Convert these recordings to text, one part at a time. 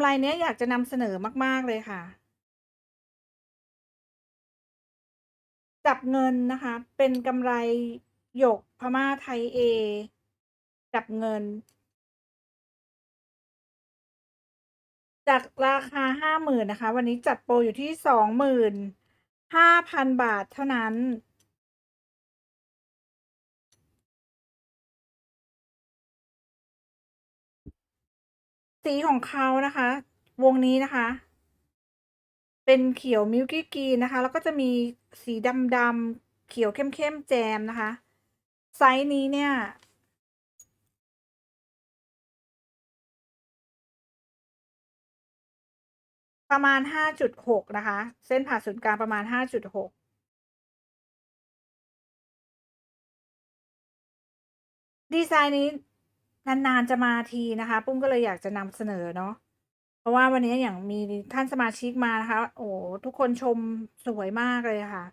กำไรเนี้ยอยากจะนำเสนอมาก ๆ เลยค่ะ จับเงินนะคะ เป็นกำไรหยกพม่าไทยเอ จับเงิน จากราคา50,000นนะคะ วันนี้จัดโปรอยู่ที่25,000บาทเท่านั้น สีของเขานะคะ วงนี้นะคะ เป็นเขียว Milky Green นะคะ แล้วก็จะมีสีดำๆเขียวเข้มๆแจมนะคะ ไซซ์นี้เนี่ยประมาณ 5.6 นะคะ เส้นผ่าศูนย์กลางประมาณ 5.6 ดีไซน์นี้ นานๆจะมาทีนะคะ ปุ้มก็เลยอยากจะนำเสนอเนาะเพราะว่าวันนี้อย่างมีท่านสมาชิกมานะคะ โอ้ทุกคนชมสวยมากเลยค่ะ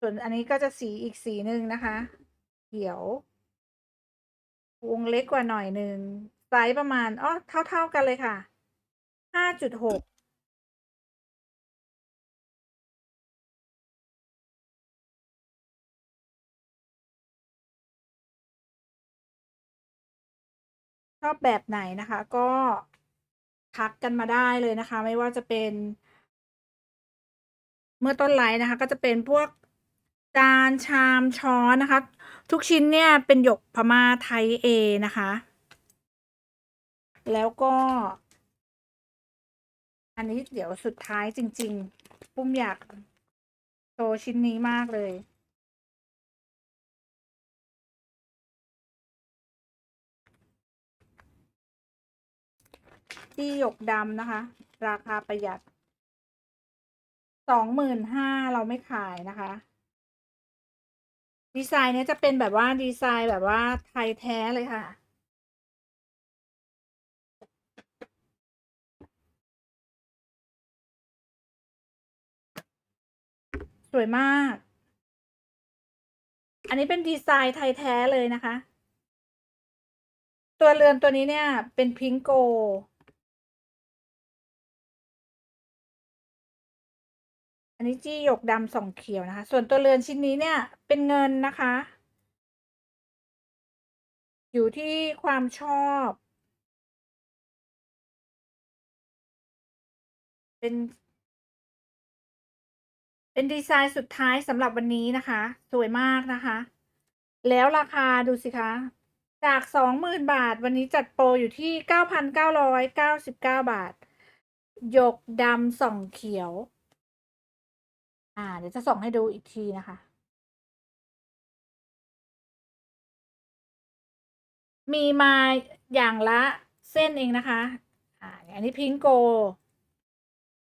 ส่วนอันนี้ก็จะสีอีกสีหนึ่งนะคะ เขียว วงเล็กกว่าหน่อยหนึ่งไซซ์ประมาณอ้อเท่า ๆกันเลยค่ะ5.6ช อบแบบไหนนะคะ ก็ทักกันมาได้เลยนะคะ ไม่ว่าจะเป็น เมื่อต้นไลฟ์นะคะ ก็จะเป็นพวกจานชามช้อนนะคะ ทุกชิ้นเนี่ยเป็นหยกพม่าไทยเอนะคะ แล้วก็ อันนี้เดี๋ยวสุดท้ายจริง ๆ ปุ้มอยากโชว์ชิ้นนี้มากเลย จี้หยกดำนะคะ ราคาประหยัด25,000เราไม่ขายนะคะ ดีไซน์เนี้ยจะเป็นแบบว่าดีไซน์แบบว่าไทยแท้เลยค่ะ สวยมาก อันนี้เป็นดีไซน์ไทยแท้เลยนะคะ ตัวเรือนตัวนี้เนี่ยเป็นพิงโก อันนี้จี้หยกดำส่องเขียวนะคะ ส่วนตัวเรือนชิ้นนี้เนี่ยเป็นเงินนะคะ อยู่ที่ความชอบ เป็น เป็นดีไซน์สุดท้ายสำหรับวันนี้นะคะ สวยมากนะคะ แล้วราคาดูสิคะ จาก20,000บาท วันนี้จัดโปรอยู่ที่9,999บาท หยกดำส่องเขียว อ่า เดี๋ยวจะส่องให้ดูอีกทีนะคะ มีมาอย่างละเส้นเองนะคะ อ่า อันนี้พิงโก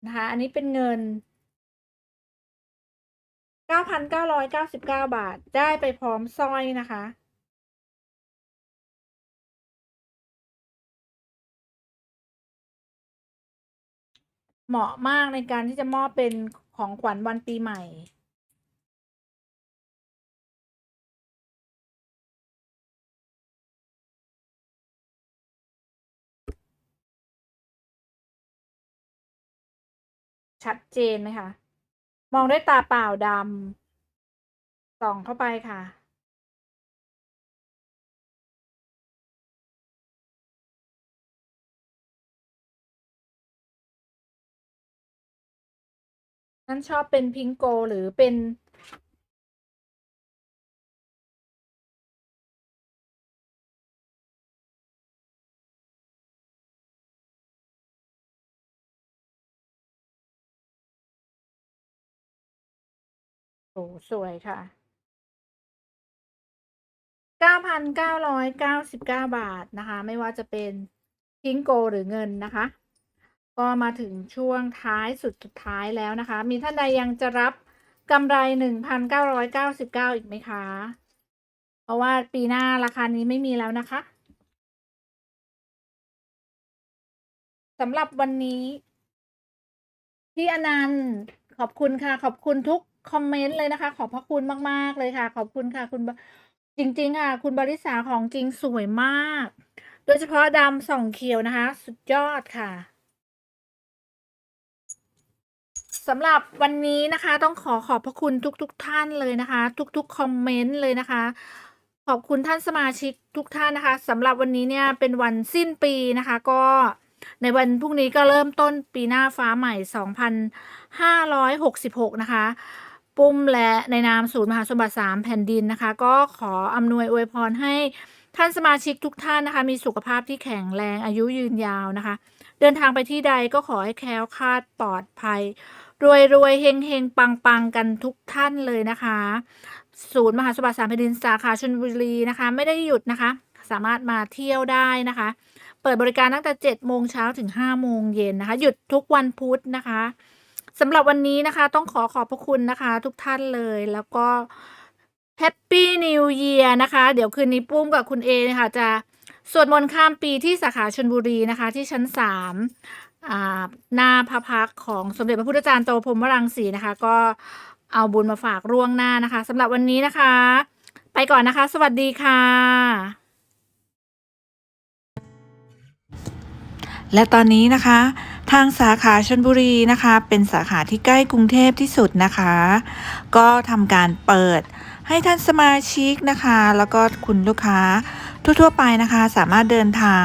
นะคะ อันนี้เป็นเงิน 9,999 บาท ได้ไปพร้อมสร้อยนะคะเหมาะมากในการที่จะมอบเป็น ของขวัญวันปีใหม่ ชัดเจนไหมคะ มองด้วยตาเปล่าดำส่องเข้าไปค่ะ ท่นชอบเป็นพิงโกหรือเป็นโอ้สวยค่ะ9,999บาทนะคะ ไม่ว่าจะเป็นพิงโกหรือเงินนะคะ ก็มาถึงช่วงท้ายสุดสุดท้ายแล้วนะคะ มีท่านใดยังจะรับกำไร 1,999 อีกไหมคะ?เพราะว่าปีหน้าราคานี้ไม่มีแล้วนะคะสำหรับวันนี้พี่อนันต์ขอบคุณค่ะ ขอบคุณทุกคอมเมนต์เลยนะคะ ขอบพระคุณมาก ๆ เลยค่ะ ขอบคุณค่ะ คุณจริง ๆ ค่ะ คุณบริษาของจริงสวยมาก โดยเฉพาะดำส่องเขียวนะคะ สุดยอดค่ะ สำหรับวันนี้นะคะต้องขอขอบพระคุณทุกๆทท่านเลยนะคะ ทุกๆคอมเมนต์เลยนะคะ ขอบคุณท่านสมาชิกทุกท่านนะคะสำหรับวันนี้เนี่ยเป็นวันสิ้นปีนะคะ ก็ในวันพรุ่งนี้ก็เริ่มต้นปีหน้าฟ้าใหม่ 2566 นะคะ ปุ้มและในนามศูนย์มหาสมบัติ 3 แผ่นดินนะคะ ก็ขออำนวยอวยพรให้ท่านสมาชิกทุกท่านนะคะ มีสุขภาพที่แข็งแรงอายุยืนยาวนะคะ เดินทางไปที่ใดก็ขอให้แคล้วคลาดปลอดภัย รวยรวยเฮงเฮงปังปังกันทุกท่านเลยนะคะ ศูนย์มหาสมบัติสามแผ่นดินสาขาชลบุรีนะคะ ไม่ได้หยุดนะคะ สามารถมาเที่ยวได้นะคะ เปิดบริการตั้งแต่7โมงเช้าถึง5โมงเย็นนะคะ หยุดทุกวันพุธนะคะสำหรับวันนี้นะคะ ต้องขอขอบพระคุณนะคะ ทุกท่านเลยแล้วก็แฮปปี้นิวเยียร์นะคะ เดี๋ยวคืนนี้ปุ้มกับคุณเอนะคะจะสวดมนต์ข้ามปีที่สาขาชลบุรีนะคะ ที่ชั้น 3 หน้าพระพักของสมเด็จพระพุทธจารย์โตพรหมรังสีนะคะ ก็เอาบุญมาฝากร่วงหน้านะคะสำหรับวันนี้นะคะ ไปก่อนนะคะ สวัสดีค่ะ และตอนนี้นะคะ ทางสาขาชนบุรีนะคะ เป็นสาขาที่ใกล้กรุงเทพที่สุดนะคะ ก็ทำการเปิดให้ท่านสมาชิกนะคะ แล้วก็คุณลูกค้าทั่วๆไปนะคะ สามารถเดินทาง